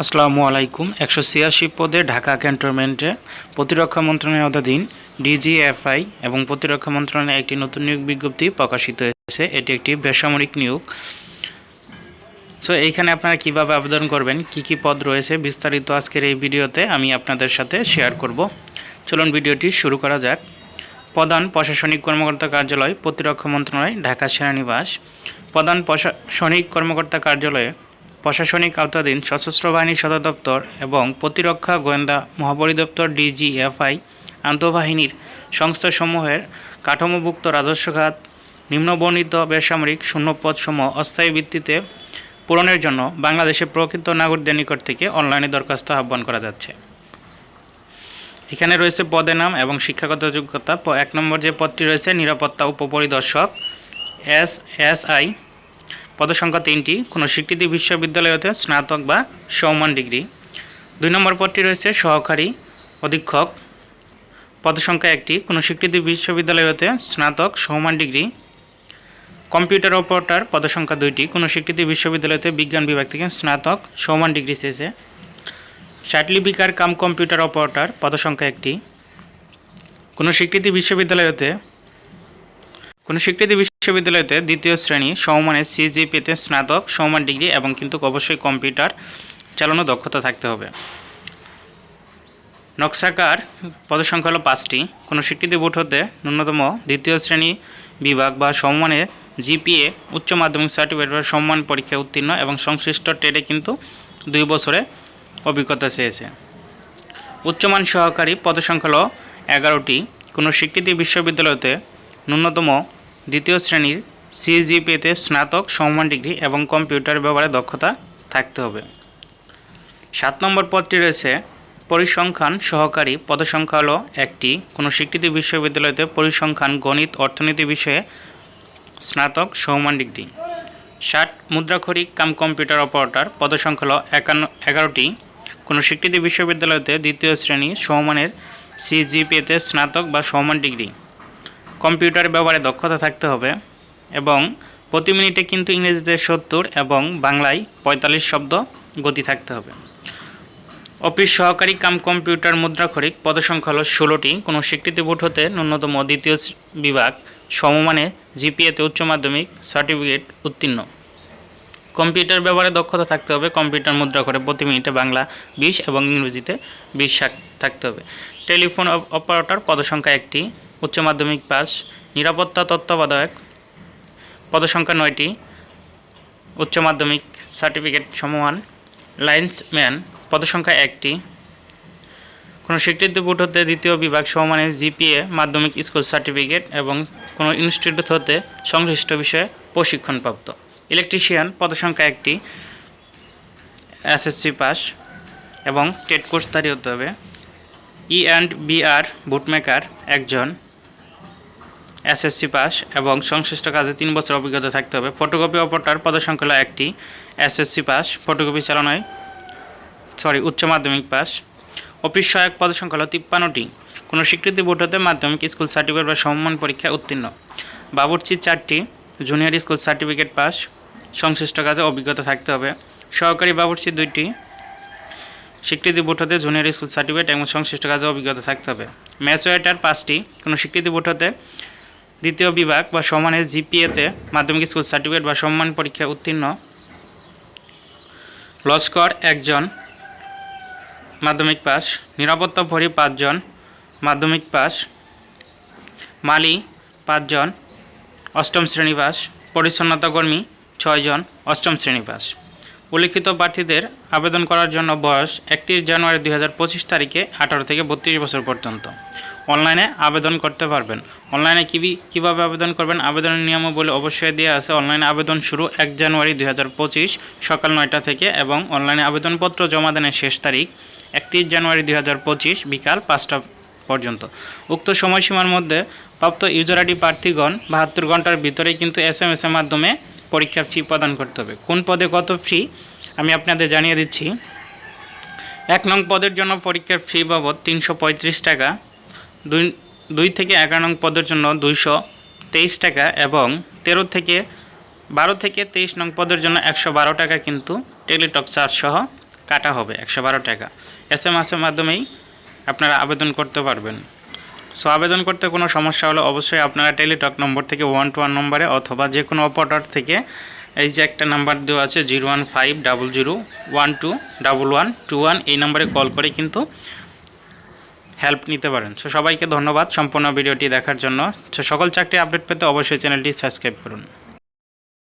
আসসালামু আলাইকুম। একশো ছিয়াশি পদে ঢাকা ক্যান্টনমেন্টে প্রতিরক্ষা মন্ত্রণালয়ের আওতাধীন ডিজিএফআই এবং প্রতিরক্ষা মন্ত্রণালয়ে একটি নতুন নিয়োগ বিজ্ঞপ্তি প্রকাশিত হয়েছে। এটি একটি বেসামরিক নিয়োগ। সো এইখানে আপনারা কীভাবে আবেদন করবেন, কি কি পদ রয়েছে, বিস্তারিত আজকের এই ভিডিওতে আমি আপনাদের সাথে শেয়ার করব। চলুন ভিডিওটি শুরু করা যাক। প্রধান প্রশাসনিক কর্মকর্তা কার্যালয়, প্রতিরক্ষা মন্ত্রণালয়, ঢাকা সেনানিবাস। প্রধান প্রশাসনিক কর্মকর্তা কার্যালয়ে প্রশাসনিক আওতাধীন সশস্ত্র বাহিনী সদর দপ্তর এবং প্রতিরক্ষা গোয়েন্দা মহাপরিদপ্তর ডিজিএফআই আন্তঃবাহিনীর সংস্থাসমূহের কাঠামোভুক্ত রাজস্ব খাত, নিম্নবর্ণিত বেসামরিক শূন্যপদসমূহ অস্থায়ী ভিত্তিতে পূরণের জন্য বাংলাদেশের প্রকৃত নাগরিকদের নিকট থেকে অনলাইনে দরখাস্ত আহ্বান করা যাচ্ছে। এখানে রয়েছে পদের নাম এবং শিক্ষাগত যোগ্যতা। এক নম্বর যে পদটি রয়েছে, নিরাপত্তা উপপরিদর্শক, এস এস আই পদসংখ্যা তিনটি, কোনো স্বীকৃতি বিশ্ববিদ্যালয় হতে স্নাতক বা সমমান ডিগ্রি। দুই নম্বর পদটি রয়েছে সহকারী অধীক্ষক। পদসংখ্যা একটি, কোনো স্বীকৃতি বিশ্ববিদ্যালয় হতে স্নাতক সমমান ডিগ্রি। কম্পিউটার অপারেটর, পদসংখ্যা দুইটি, কোনো স্বীকৃতি বিশ্ববিদ্যালয়তে বিজ্ঞান বিভাগ থেকে স্নাতক, সমান ডিগ্রি শেষে। লিপিকার কাম কম্পিউটার অপারেটর, পদসংখ্যা একটি। কোনো স্বীকৃতি বিশ্ববিদ্যালয় হতে কোনো স্বীকৃতি বিশ্ববিদ্যালয়তে দ্বিতীয় শ্রেণি সমমানের সিজিপিতে স্নাতক, সমমান ডিগ্রি এবং কিন্তু অবশ্যই কম্পিউটার চালানো দক্ষতা থাকতে হবে। নকশাকার পদসংখ্যা হলো পাঁচটি। কোনো স্বীকৃতি বোর্ড হতে ন্যূনতম দ্বিতীয় শ্রেণি বিভাগ বা সমমানের জিপিএ, উচ্চ মাধ্যমিক সার্টিফিকেট বা সম্মান পরীক্ষায় উত্তীর্ণ এবং সংশ্লিষ্ট ট্রেডে কিন্তু দুই বছরে অভিজ্ঞতা চেয়েছে। উচ্চমান সহকারী পদসংখ্যা হলো এগারোটি। কোনো স্বীকৃতি বিশ্ববিদ্যালয়তে ন্যূনতম দ্বিতীয় শ্রেণির সিজিপিতে স্নাতক, সমমান ডিগ্রি এবং কম্পিউটার ব্যবহারে দক্ষতা থাকতে হবে। সাত নম্বর পদটি রয়েছে পরিসংখ্যান সহকারী। পদসংখ্যা হলো একটি। কোনো স্বীকৃতি বিশ্ববিদ্যালয়তে পরিসংখ্যান, গণিত, অর্থনীতি বিষয়ে স্নাতক, সমমান ডিগ্রি। ষাট মুদ্রাক্ষরিক কাম কম্পিউটার অপারেটর। পদসংখ্যা হলো একান্ন, এগারোটি। কোনো স্বীকৃতি বিশ্ববিদ্যালয়তে দ্বিতীয় শ্রেণি সমমানের সিজিপিএতে স্নাতক বা সমমান ডিগ্রি। কম্পিউটার ব্যবহারে দক্ষতা থাকতে হবে এবং প্রতি মিনিটে কিন্তু ইংরেজিতে সত্তর এবং বাংলায় পঁয়তাল্লিশ শব্দ গতি থাকতে হবে। অফিস সহকারী কাম কম্পিউটার মুদ্রাক্ষরিক পদসংখ্যা হলো ষোলোটি। কোনো স্বীকৃতি বোর্ড হতে ন্যূনতম দ্বিতীয় বিভাগ সমমানে জিপিএতে উচ্চ মাধ্যমিক সার্টিফিকেট উত্তীর্ণ। কম্পিউটার ব্যবহারে দক্ষতা থাকতে হবে। কম্পিউটার মুদ্রা করে প্রতি মিনিটে বাংলা বিশ এবং ইংরেজিতে বিশ থাকতে হবে। টেলিফোন অপ- অপারেটর পদসংখ্যা একটি। উচ্চ মাধ্যমিক পাস, নিরাপত্তা তত্ত্বাবধায়ক, পদসংখ্যা নয়টি, উচ্চ মাধ্যমিক সার্টিফিকেট সমান লাইন্সম্যান পদসংখ্যা একটি। কোনো স্বীকৃতি বোর্ড হতে দ্বিতীয় বিভাগ সমমানের জিপিএ, মাধ্যমিক স্কুল সার্টিফিকেট এবং কোনো ইনস্টিটিউট হতে সংশ্লিষ্ট বিষয়ে প্রশিক্ষণপ্রাপ্ত। ইলেকট্রিশিয়ান, পদসংখ্যা একটি, এসএসসি পাস এবং টেট কোর্স কোর্সধারী হতে হবে। ই অ্যান্ড বিআর বুটমেকার একজন। এসএসসি পাস এবং সংশ্লিষ্ট কাজে তিন বছর অভিজ্ঞতা থাকতে হবে। ফটোকপি অপারেটর পদসংখ্যা একটি। এসএসসি পাস ফটোকপি চালানোয় সরি উচ্চ মাধ্যমিক পাস অফিস সহায়ক পদসংখ্যা হলো তিপ্পান্নটি। কোনো স্বীকৃতি বোর্ড হতে মাধ্যমিক স্কুল সার্টিফিকেট বা সমমান পরীক্ষায় উত্তীর্ণ। বাবুর্চি চারটি জুনিয়র স্কুল সার্টিফিকেট পাস সংশ্লিষ্ট কাজে অভিজ্ঞতা থাকতে হবে। সহকারী বাবুর্চি দুইটি, স্বীকৃতি বোর্ড হতে জুনিয়র স্কুল সার্টিফিকেট এবং সংশ্লিষ্ট কাজে অভিজ্ঞতা থাকতে হবে। ম্যাচ ওয়েটার পাঁচটি, কোনো স্বীকৃতি বোর্ড হতে দ্বিতীয় বিভাগ বা সমানের জিপিএতে মাধ্যমিক স্কুল সার্টিফিকেট বা সম্মান পরীক্ষায় উত্তীর্ণ। লস্কর একজন, মাধ্যমিক পাস, নিরাপত্তা প্রহরী পাঁচজন, মাধ্যমিক পাস, মালি পাঁচজন, অষ্টম শ্রেণি পাস পরিচ্ছন্নতা কর্মী ছয়জন, অষ্টম শ্রেণি পাস। উল্লিখিত প্রার্থীদের আবেদন করার জন্য বয়স একত্রিশ জানুয়ারি দুই হাজার পঁচিশ তারিখে আঠারো থেকে বত্রিশ বছর পর্যন্ত। অনলাইনে আবেদন করতে পারবেন। অনলাইনে কী কীভাবে আবেদন করবেন? আবেদনের নিয়মাবলী অবশ্যই দেওয়া আছে। অনলাইনে আবেদন শুরু এক জানুয়ারি দুই হাজার পঁচিশ সকাল নয়টা থেকে এবং অনলাইনে আবেদনপত্র জমা দানের শেষ তারিখ একত্রিশ জানুয়ারি দুই হাজার পঁচিশ বিকাল পাঁচটা পর্যন্ত। উক্ত সময়সীমার মধ্যে প্রাপ্ত ইউজার আইডি প্রার্থীগণ বাহাত্তর ঘণ্টার ভিতরেই কিন্তু এস এম এস এর মাধ্যমে পরীক্ষার ফি প্রদান করতে হবে। কোন পদে কত ফি আমি আপনাদের জানিয়ে দিচ্ছি। এক নং পদের জন্য পরীক্ষার ফি বাবদ তিনশো পঁয়ত্রিশ টাকা, দুই দুই থেকে এগারো নং পদের জন্য দুইশো তেইশ টাকা এবং তেরো থেকে বারো থেকে তেইশ নং পদের জন্য একশো বারো টাকা কিন্তু টেলিটক চার্জ সহ কাটা হবে একশো বারো টাকা। এস এম এসের মাধ্যমেই আপনারা আবেদন করতে পারবেন। সো আবেদন করতে কোনো সমস্যা হলে অবশ্যই আপনারা টেলিটক নম্বর থেকে ওয়ান টু ওয়ান নম্বরে অথবা যে কোনো অপারেটর থেকে এই যে একটা নাম্বার দেওয়া আছে zero one five double zero one two double one two one, এই নম্বরে কল করে কিন্তু হেল্প নিতে পারেন। সো সবাইকে ধন্যবাদ সম্পূর্ণ ভিডিওটি দেখার জন্য। সো সকল চাকরি আপডেট পেতে অবশ্যই চ্যানেলটি সাবস্ক্রাইব করুন।